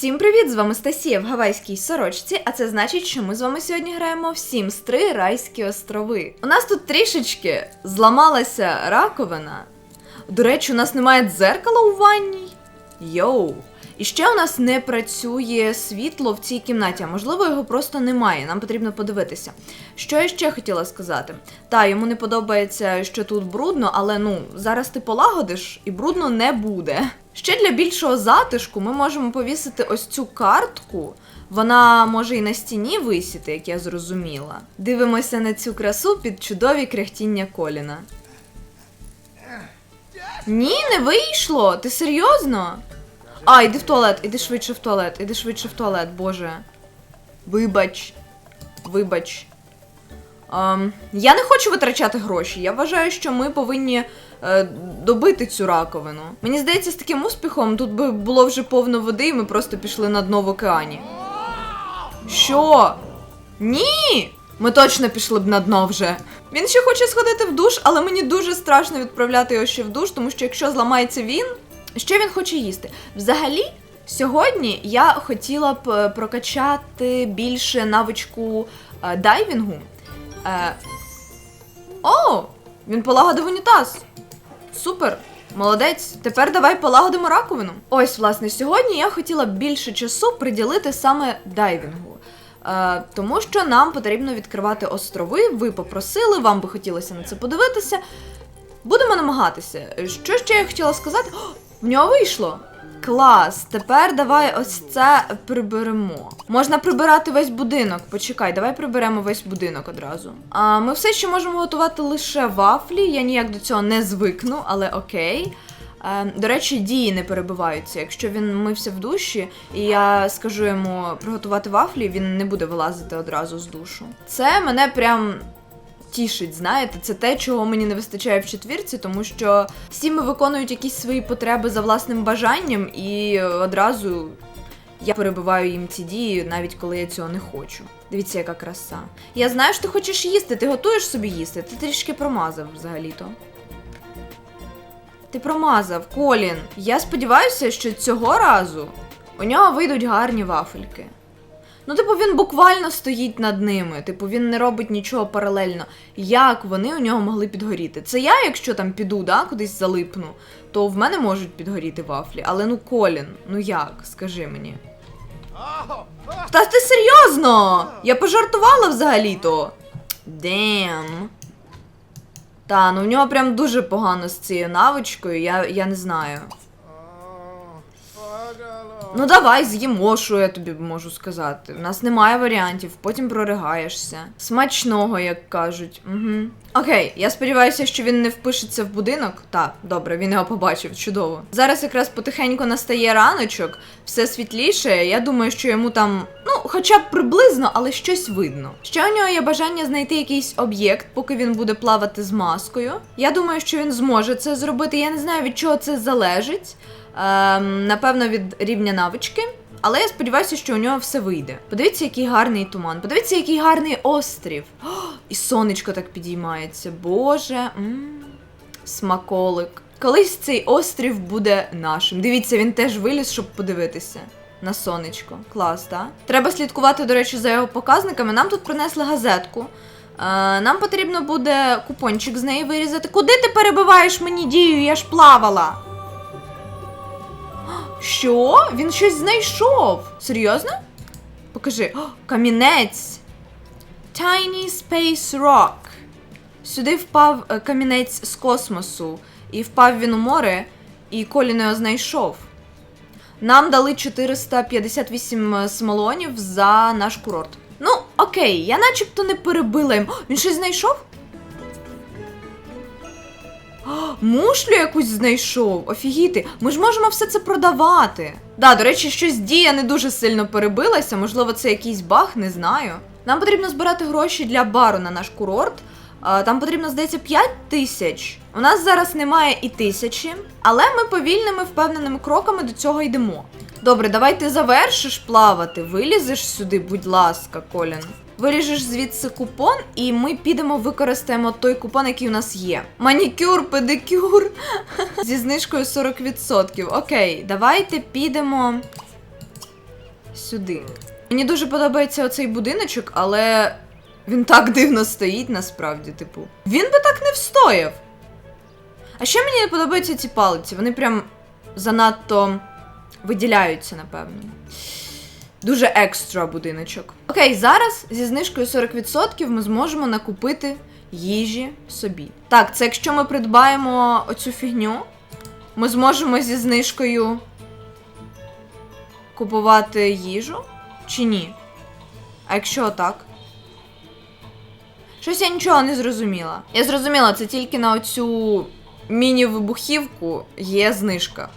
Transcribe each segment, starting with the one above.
Всім привіт! З вами Стасія в Гавайській сорочці, а це значить, що ми з вами сьогодні граємо в Sims 3 Райські острови. У нас тут трішечки зламалася раковина. До речі, у нас немає дзеркала у ванній. Йоу! І ще у нас не працює світло в цій кімнаті, а можливо, його просто немає. Нам потрібно подивитися. Що я ще хотіла сказати? Та, йому не подобається, що тут брудно, але ну, зараз ти полагодиш і брудно не буде. Ще для більшого затишку ми можемо повісити ось цю картку. Вона може і на стіні висіти, як я зрозуміла. Дивимося на цю красу під чудові кряхтіння коліна. Ні, не вийшло. Ти серйозно? А, іди в туалет, іди швидше в туалет, іди швидше в туалет, боже. Вибач. Вибач. Ем, я не хочу витрачати гроші. Я вважаю, що ми повинні добити цю раковину. Мені здається, з таким успіхом тут би було вже повно води, і ми просто пішли на дно в океані. Що? Ні! Ми точно пішли б на дно вже. Він ще хоче сходити в душ, але мені дуже страшно відправляти його ще в душ, тому що якщо зламається він, що він хоче їсти? Взагалі, сьогодні я хотіла б е, прокачати більше навичку е, дайвінгу. Е, О! Він полагодив унітаз. Супер! Молодець, тепер давай полагодимо раковину. Ось, власне, сьогодні я хотіла більше часу приділити саме дайвінгу. Е, тому що нам потрібно відкривати острови. Ви попросили, вам би хотілося на це подивитися. Будемо намагатися. Що ще я хотіла сказати? О, в нього вийшло. Клас, тепер давай ось це приберемо. Можна прибирати весь будинок. Почекай, давай приберемо весь будинок одразу. А ми все ще можемо готувати лише вафлі. Я ніяк до цього не звикну, але окей. Е, до речі, дії не перебиваються. Якщо він мився в душі, і я скажу йому приготувати вафлі, він не буде вилазити одразу з душу. Це мене прям тішить, знаєте, це те, чого мені не вистачає в четвірці, тому що всі ми виконують якісь свої потреби за власним бажанням, і одразу я перебиваю їм ці дії, навіть коли я цього не хочу. Дивіться, яка краса. Я знаю, що ти хочеш їсти, ти готуєш собі їсти, ти трішки промазав взагалі-то. Ти промазав, Колін. Я сподіваюся, що цього разу у нього вийдуть гарні вафельки. Ну, типу, він буквально стоїть над ними. Типу, він не робить нічого паралельно. Як вони у нього могли підгоріти? Це я, якщо там піду, да, кудись залипну, то в мене можуть підгоріти вафлі. Але ну Колін, ну як, скажи мені. Та ти серйозно? Я пожартувала взагалі-то. Дем. Та, ну в нього прям дуже погано з цією навичкою, я, я не знаю. Ну давай з'їмо, що я тобі можу сказати. У нас немає варіантів, потім проригаєшся. Смачного, як кажуть. Угу. Окей, я сподіваюся, що він не впишеться в будинок. Так, добре, він його побачив, чудово. Зараз якраз потихеньку настає раночок, все світліше. Я думаю, що йому там, ну, хоча б приблизно, але щось видно. Ще у нього є бажання знайти якийсь об'єкт, поки він буде плавати з маскою. Я думаю, що він зможе це зробити. Я не знаю, від чого це залежить. Ем, напевно, від рівня навички. Але я сподіваюся, що у нього все вийде. Подивіться, який гарний туман. Подивіться, який гарний острів. О, і сонечко так підіймається. Боже. м Смаколик. Колись цей острів буде нашим. Дивіться, він теж виліз, щоб подивитися. На сонечко. Клас, так? Треба слідкувати, до речі, за його показниками. Нам тут принесли газетку. Е, нам потрібно буде купончик з неї вирізати. Куди ти перебиваєш мені дію? Я ж плавала. Що? Він щось знайшов. Серйозно? Покажи. О, камінець. Tiny Space Rock. Сюди впав е, камінець з космосу. І впав він у море, і Колін його знайшов. Нам дали 458 смолонів за наш курорт. Ну, окей, я начебто не перебила їм. О, Він щось знайшов? Мушлю якусь знайшов. Офігіти, ми ж можемо все це продавати. Да, до речі, щось дія не дуже сильно перебилася, можливо, це якийсь баг, не знаю. Нам потрібно збирати гроші для бару на наш курорт. Там потрібно, здається, 5 тисяч. У нас зараз немає і тисячі, але ми повільними впевненими кроками до цього йдемо. Добре, давай ти завершиш плавати, вилізеш сюди, будь ласка, Колін. Виріжеш звідси купон, і ми підемо використаємо той купон, який у нас є. Манікюр, педикюр зі знижкою 40%. Окей, давайте підемо. сюди. Мені дуже подобається оцей будиночок, але він так дивно стоїть насправді, типу. Він би так не встояв. А ще мені не подобаються ці палиці. Вони прям занадто виділяються, напевно. Дуже екстра будиночок. Окей, зараз зі знижкою 40% ми зможемо накупити їжі собі. Так, це якщо ми придбаємо оцю фігню, ми зможемо зі знижкою купувати їжу чи ні? А якщо так? Щось я нічого не зрозуміла. Я зрозуміла, це тільки на оцю міні-вибухівку є знижка.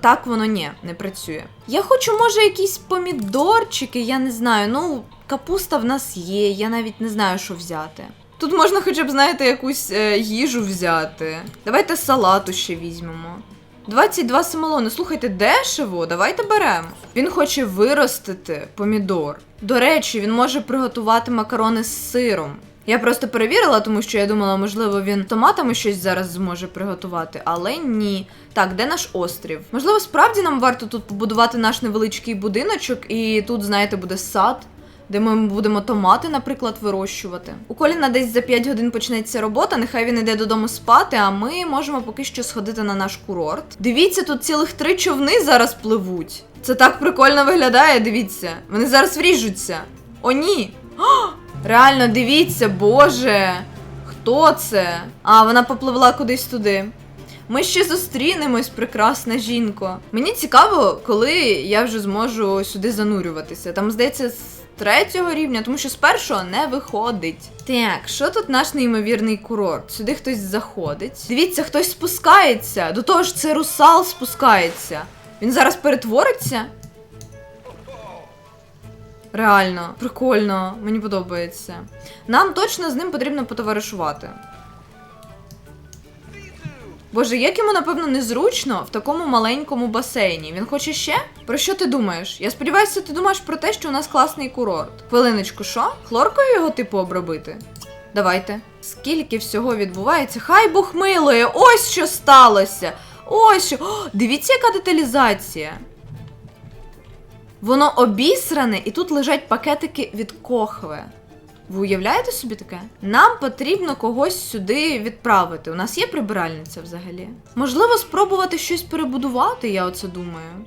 Так воно ні, не працює. Я хочу, може, якісь помідорчики, я не знаю. Ну, капуста в нас є, я навіть не знаю, що взяти. Тут можна хоча б, знаєте, якусь е, їжу взяти. Давайте салату ще візьмемо. 22 самолони. Слухайте, дешево, давайте беремо. Він хоче виростити помідор. До речі, він може приготувати макарони з сиром. Я просто перевірила, тому що я думала, можливо, він томатами щось зараз зможе приготувати, але ні. Так, де наш острів? Можливо, справді нам варто тут побудувати наш невеличкий будиночок, і тут, знаєте, буде сад, де ми будемо томати, наприклад, вирощувати. У Коліна десь за 5 годин почнеться робота. Нехай він іде додому спати, а ми можемо поки що сходити на наш курорт. Дивіться, тут цілих три човни зараз пливуть. Це так прикольно виглядає, дивіться. Вони зараз вріжуться. О, ні! О, реально, дивіться, боже. Хто це? А, вона попливла кудись туди. Ми ще зустрінемось, прекрасна жінко. Мені цікаво, коли я вже зможу сюди занурюватися. Там, здається, з третього рівня, тому що з першого не виходить. Так, що тут наш неймовірний курорт? Сюди хтось заходить. Дивіться, хтось спускається. До того ж, це русал спускається. Він зараз перетвориться. Реально, прикольно, мені подобається. Нам точно з ним потрібно потоваришувати. Боже, як йому, напевно, незручно в такому маленькому басейні. Він хоче ще? Про що ти думаєш? Я сподіваюся, ти думаєш про те, що у нас класний курорт. Хвилиночку, що? Хлоркою його типу обробити? Давайте. Скільки всього відбувається? Хай Бог милує! Ось що сталося! Ось що. О, дивіться, яка деталізація. Воно обісране, і тут лежать пакетики від кохве. Ви уявляєте собі таке? Нам потрібно когось сюди відправити. У нас є прибиральниця взагалі. Можливо, спробувати щось перебудувати, я оце думаю.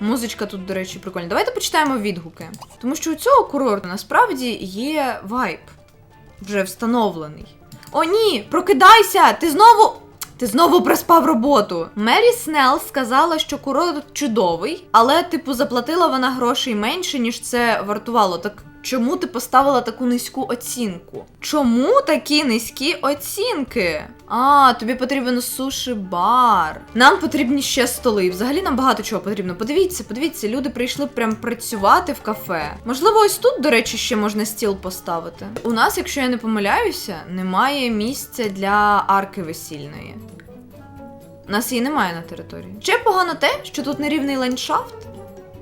Музичка тут, до речі, прикольна. Давайте почитаємо відгуки. Тому що у цього курорту насправді є вайб. Вже встановлений. О, ні! Прокидайся! Ти знову. Ти знову проспав роботу. Мері Снелл сказала, що курорт чудовий, але, типу, заплатила вона грошей менше, ніж це вартувало. Так чому ти поставила таку низьку оцінку? Чому такі низькі оцінки? А, тобі потрібен суші бар. Нам потрібні ще столи. Взагалі нам багато чого потрібно. Подивіться, подивіться, люди прийшли прям працювати в кафе. Можливо, ось тут, до речі, ще можна стіл поставити. У нас, якщо я не помиляюся, немає місця для арки весільної. У нас її немає на території. Ще погано те, що тут нерівний ландшафт,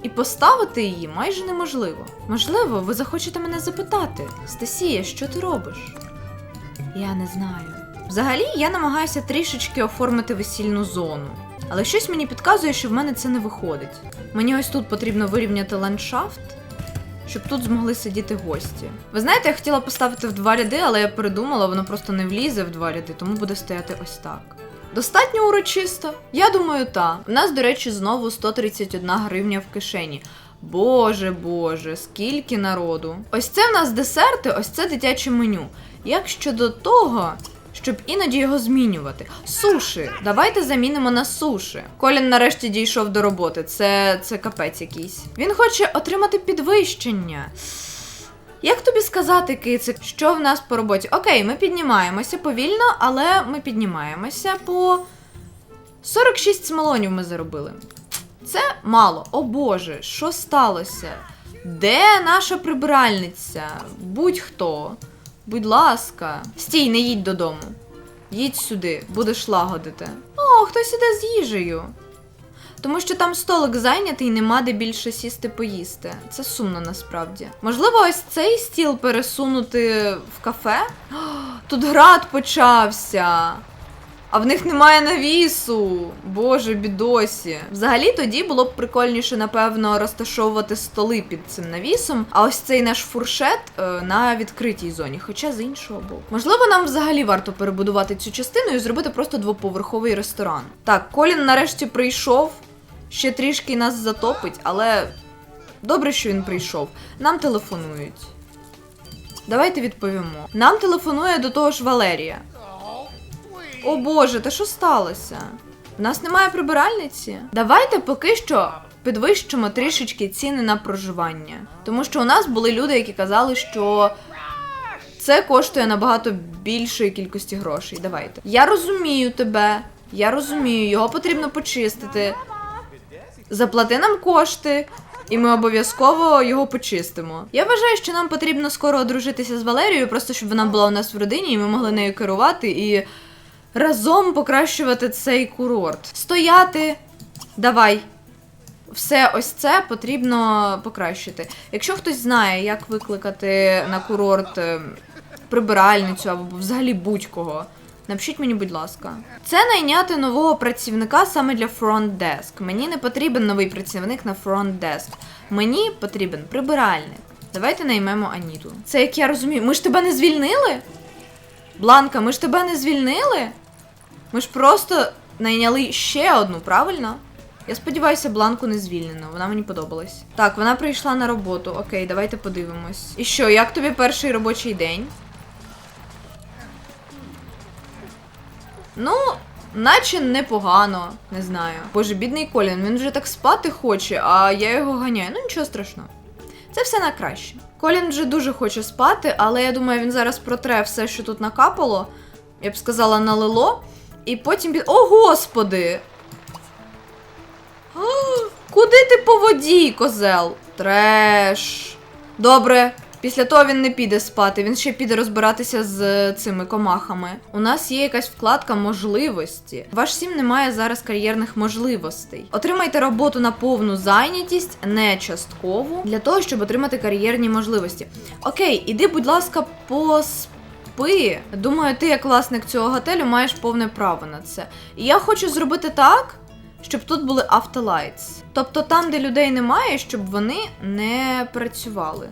і поставити її майже неможливо. Можливо, ви захочете мене запитати: Стасія, що ти робиш? Я не знаю. Взагалі, я намагаюся трішечки оформити весільну зону. Але щось мені підказує, що в мене це не виходить. Мені ось тут потрібно вирівняти ландшафт, щоб тут змогли сидіти гості. Ви знаєте, я хотіла поставити в два ряди, але я передумала, воно просто не влізе в два ряди, тому буде стояти ось так. Достатньо урочисто? Я думаю, та. У нас, до речі, знову 131 гривня в кишені. Боже боже, скільки народу. Ось це в нас десерти, ось це дитяче меню. Як щодо того, щоб іноді його змінювати. Суші, давайте замінимо на суші. Колін нарешті дійшов до роботи. Це, це капець якийсь. Він хоче отримати підвищення. Як тобі сказати, кицик, що в нас по роботі? Окей, ми піднімаємося повільно, але ми піднімаємося по 46 смолонів ми заробили. Це мало. О Боже, що сталося? Де наша прибиральниця? Будь-хто. Будь ласка. Стій, не їдь додому. Їдь сюди, будеш лагодити. О, хтось іде з їжею. Тому що там столик зайнятий і нема де більше сісти поїсти. Це сумно насправді. Можливо, ось цей стіл пересунути в кафе? Тут град почався. А в них немає навісу. Боже, бідосі. Взагалі тоді було б прикольніше, напевно, розташовувати столи під цим навісом. А ось цей наш фуршет е, на відкритій зоні. Хоча з іншого боку. Можливо, нам взагалі варто перебудувати цю частину і зробити просто двоповерховий ресторан. Так, Колін нарешті прийшов. Ще трішки нас затопить, але добре, що він прийшов. Нам телефонують. Давайте відповімо. Нам телефонує до того ж Валерія. О боже, та що сталося? У нас немає прибиральниці. Давайте поки що підвищимо трішечки ціни на проживання. Тому що у нас були люди, які казали, що це коштує набагато більшої кількості грошей. Давайте. Я розумію тебе. Я розумію, його потрібно почистити. Заплати нам кошти, і ми обов'язково його почистимо. Я вважаю, що нам потрібно скоро одружитися з Валерією, просто щоб вона була у нас в родині, і ми могли нею керувати і разом покращувати цей курорт. Стояти. Давай. Все ось це потрібно покращити. Якщо хтось знає, як викликати на курорт е, прибиральницю або взагалі будь-кого, напишіть мені, будь ласка. Це найняти нового працівника саме для Front Desk. Мені не потрібен новий працівник на Front Desk. Мені потрібен прибиральник. Давайте наймемо Аніту. Це як я розумію. Ми ж тебе не звільнили? Бланка, ми ж тебе не звільнили? Ми ж просто найняли ще одну, правильно? Я сподіваюся, бланку не звільнено. Вона мені подобалась. Так, вона прийшла на роботу. Окей, давайте подивимось. І що, як тобі перший робочий день? Ну, наче непогано, не знаю. Боже, бідний Колін, він вже так спати хоче, а я його ганяю. Ну нічого страшного. Це все на краще. Колін вже дуже хоче спати, але я думаю, він зараз протре все, що тут накапало. Я б сказала, налило. І потім під. О, господи! А, Куди ти по воді, козел? Треш. Добре. Після того він не піде спати, він ще піде розбиратися з цими комахами. У нас є якась вкладка можливості. Ваш сім не має зараз кар'єрних можливостей. Отримайте роботу на повну зайнятість, не часткову, для того, щоб отримати кар'єрні можливості. Окей, іди, будь ласка, поспи. Думаю, ти, як власник цього готелю, маєш повне право на це. І я хочу зробити так. Щоб тут були автолайтс. Тобто там, де людей немає, щоб вони не працювали.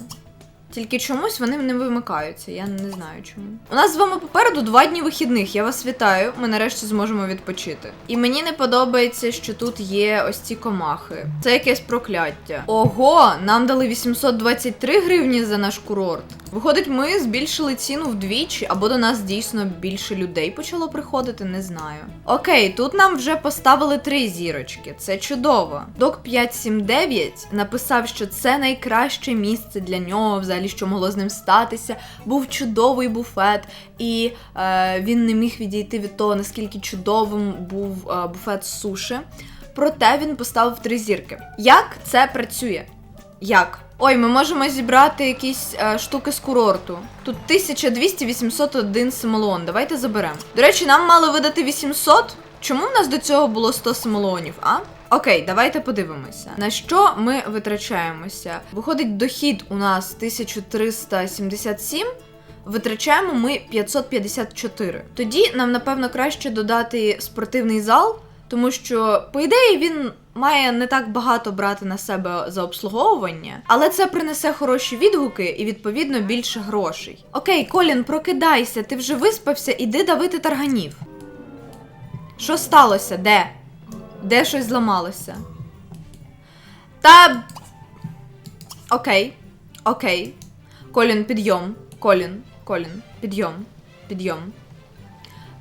Тільки чомусь вони не вимикаються, я не знаю чому. У нас з вами попереду два дні вихідних. Я вас вітаю. Ми нарешті зможемо відпочити. І мені не подобається, що тут є ось ці комахи. Це якесь прокляття. Ого, нам дали 823 гривні за наш курорт. Виходить, ми збільшили ціну вдвічі, або до нас дійсно більше людей почало приходити, не знаю. Окей, тут нам вже поставили три зірочки. Це чудово. Док 579 написав, що це найкраще місце для нього, взагалі, що могло з ним статися. Був чудовий буфет, і е, він не міг відійти від того, наскільки чудовим був е, буфет суші. Проте він поставив три зірки. Як це працює? Як? Ой, ми можемо зібрати якісь е, штуки з курорту. Тут 1200 801 симолон. Давайте заберемо. До речі, нам мали видати 800. Чому в нас до цього було 100 симолонів, а? Окей, давайте подивимося. На що ми витрачаємося? Виходить, дохід у нас 1377. Витрачаємо ми 554. Тоді нам, напевно, краще додати спортивний зал, тому що, по ідеї, він має не так багато брати на себе за обслуговування, але це принесе хороші відгуки і, відповідно, більше грошей. Окей, Колін, прокидайся, ти вже виспався, іди давити тарганів. Що сталося? Де? Де щось зламалося? Та. Окей. Окей. Колін, підйом. Колін, Колін, підйом. Підйом.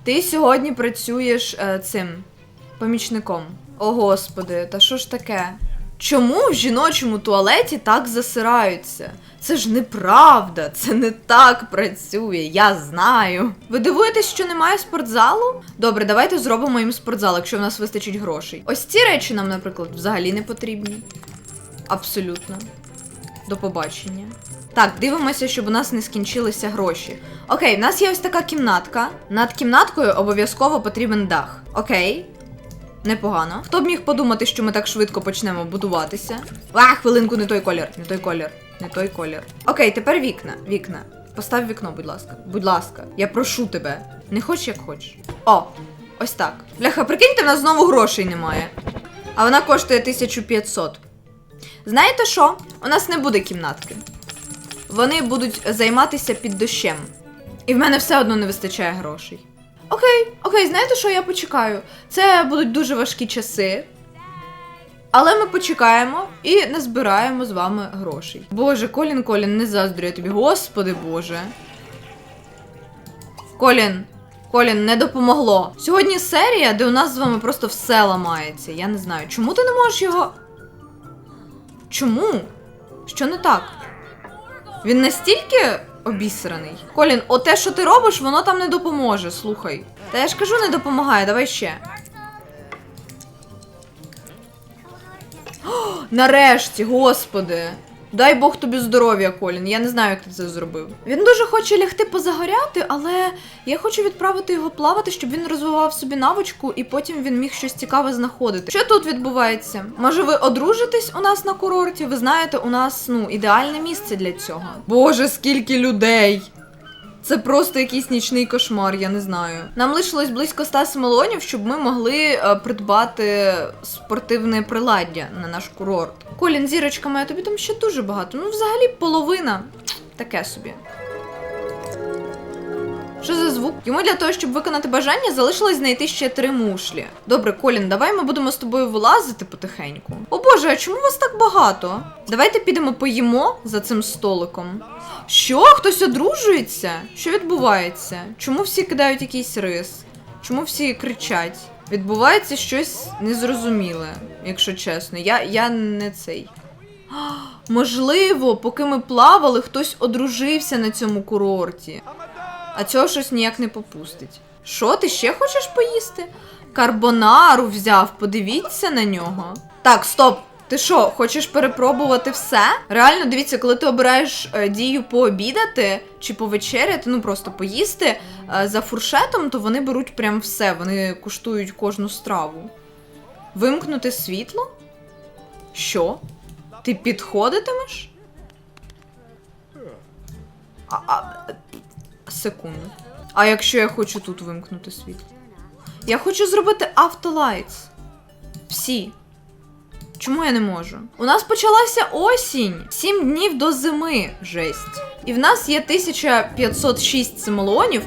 Ти сьогодні працюєш е, цим помічником. О, господи, та що ж таке? Чому в жіночому туалеті так засираються? Це ж неправда, це не так працює, я знаю. Ви дивуєтесь, що немає спортзалу? Добре, давайте зробимо їм спортзал, якщо в нас вистачить грошей. Ось ці речі нам, наприклад, взагалі не потрібні. Абсолютно. До побачення. Так, дивимося, щоб у нас не скінчилися гроші. Окей, в нас є ось така кімнатка. Над кімнаткою обов'язково потрібен дах. Окей. Непогано. Хто б міг подумати, що ми так швидко почнемо будуватися? А, хвилинку, не той колір, не той колір, не той колір. Окей, тепер вікна. Вікна. Постав вікно, будь ласка. Будь ласка, я прошу тебе. Не хоч як хочеш. О, Ось так. Бляха, прикиньте, в нас знову грошей немає. А вона коштує 1500. Знаєте що? У нас не буде кімнатки. Вони будуть займатися під дощем. І в мене все одно не вистачає грошей. Окей, окей, знаєте що, я почекаю. Це будуть дуже важкі часи. Але ми почекаємо і назбираємо з вами грошей. Боже, Колін, Колін, не заздрю я тобі. Господи Боже. Колін, Колін, не допомогло. Сьогодні серія, де у нас з вами просто все ламається. Я не знаю. Чому ти не можеш його. Чому? Що не так? Він настільки обісраний. Колін, оте, що ти робиш, воно там не допоможе. Слухай. Та я ж кажу, не допомагає, давай ще. О, нарешті, господи. Дай Бог тобі здоров'я, Колін. Я не знаю, як ти це зробив. Він дуже хоче лягти позагоряти, але я хочу відправити його плавати, щоб він розвивав собі навичку, і потім він міг щось цікаве знаходити. Що тут відбувається? Може, ви одружитесь у нас на курорті? Ви знаєте, у нас ну ідеальне місце для цього. Боже, скільки людей! Це просто якийсь нічний кошмар, я не знаю. Нам лишилось близько 100 смелонів, щоб ми могли е, придбати спортивне приладдя на наш курорт. Колін, зірочка моя, тобі там ще дуже багато. Ну, взагалі, половина. Таке собі. Йому для того, щоб виконати бажання, залишилось знайти ще три мушлі. Добре, Колін, давай ми будемо з тобою вилазити потихеньку. О боже, а чому вас так багато? Давайте підемо поїмо за цим столиком. Що? Хтось одружується? Що відбувається? Чому всі кидають якийсь рис? Чому всі кричать? Відбувається щось незрозуміле, якщо чесно. Я, я не цей. Можливо, поки ми плавали, хтось одружився на цьому курорті. А цього щось ніяк не попустить. Що, ти ще хочеш поїсти? Карбонару взяв, подивіться на нього. Так, стоп. Ти що, хочеш перепробувати все? Реально, дивіться, коли ти обираєш е, дію пообідати чи повечеряти, ну просто поїсти е, за фуршетом, то вони беруть прям все, вони куштують кожну страву. Вимкнути світло? Що? Ти підходитимеш? А, а, секунду. А якщо я хочу тут вимкнути світло? Я хочу зробити автолайтс. Всі. Чому я не можу? У нас почалася осінь. Сім днів до зими. Жесть. І в нас є 1506 симолонів.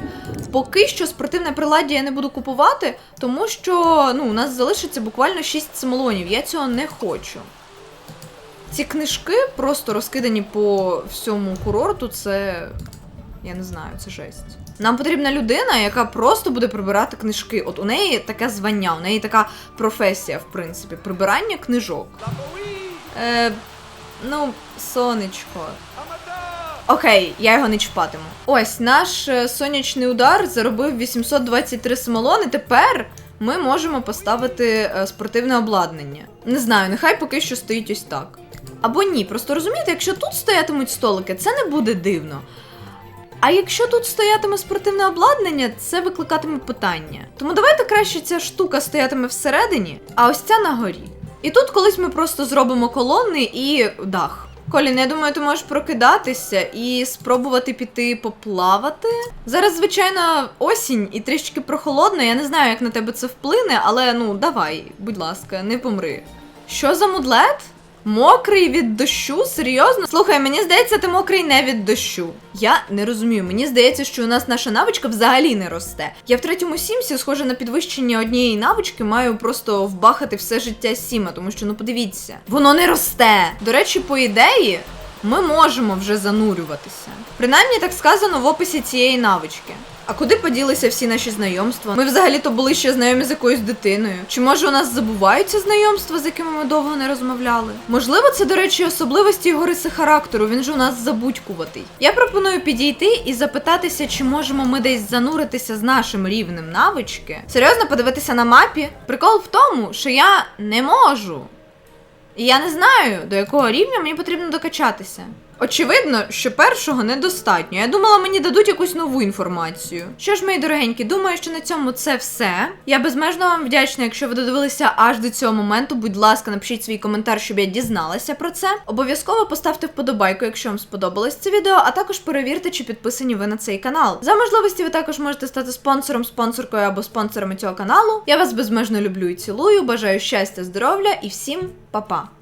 Поки що спортивне приладдя я не буду купувати, тому що ну, у нас залишиться буквально 6 симолонів. Я цього не хочу. Ці книжки просто розкидані по всьому курорту. Це. Я не знаю, це жесть. Нам потрібна людина, яка просто буде прибирати книжки. От у неї таке звання, у неї така професія, в принципі, прибирання книжок. Е, ну, сонечко. Окей, я його не чіпатиму. Ось наш е, сонячний удар заробив 823 смолони. Тепер ми можемо поставити е, спортивне обладнання. Не знаю, нехай поки що стоїть ось так. Або ні, просто розумієте, якщо тут стоятимуть столики, це не буде дивно. А якщо тут стоятиме спортивне обладнання, це викликатиме питання. Тому давайте краще ця штука стоятиме всередині, а ось ця на горі. І тут колись ми просто зробимо колони і дах. Колін, я думаю, ти можеш прокидатися і спробувати піти поплавати. Зараз, звичайно, осінь і трішки прохолодно. Я не знаю, як на тебе це вплине, але ну давай, будь ласка, не помри. Що за мудлет? Мокрий від дощу? Серйозно? Слухай, мені здається, ти мокрий не від дощу. Я не розумію. Мені здається, що у нас наша навичка взагалі не росте. Я в третьому сімсі, схоже на підвищення однієї навички, маю просто вбахати все життя сіма, тому що ну подивіться, воно не росте. До речі, по ідеї. Ми можемо вже занурюватися. Принаймні так сказано в описі цієї навички. А куди поділися всі наші знайомства? Ми взагалі-то були ще знайомі з якоюсь дитиною. Чи може у нас забуваються знайомства, з якими ми довго не розмовляли? Можливо, це, до речі, особливості його риси характеру. Він же у нас забудькуватий. Я пропоную підійти і запитатися, чи можемо ми десь зануритися з нашим рівнем навички. Серйозно подивитися на мапі? Прикол в тому, що я не можу. І я не знаю, до якого рівня мені потрібно докачатися. Очевидно, що першого недостатньо. Я думала, мені дадуть якусь нову інформацію. Що ж, мої дорогенькі, думаю, що на цьому це все. Я безмежно вам вдячна, якщо ви додивилися аж до цього моменту. Будь ласка, напишіть свій коментар, щоб я дізналася про це. Обов'язково поставте вподобайку, якщо вам сподобалось це відео, а також перевірте, чи підписані ви на цей канал. За можливості ви також можете стати спонсором, спонсоркою або спонсорами цього каналу. Я вас безмежно люблю і цілую. Бажаю щастя, здоров'я і всім па-па!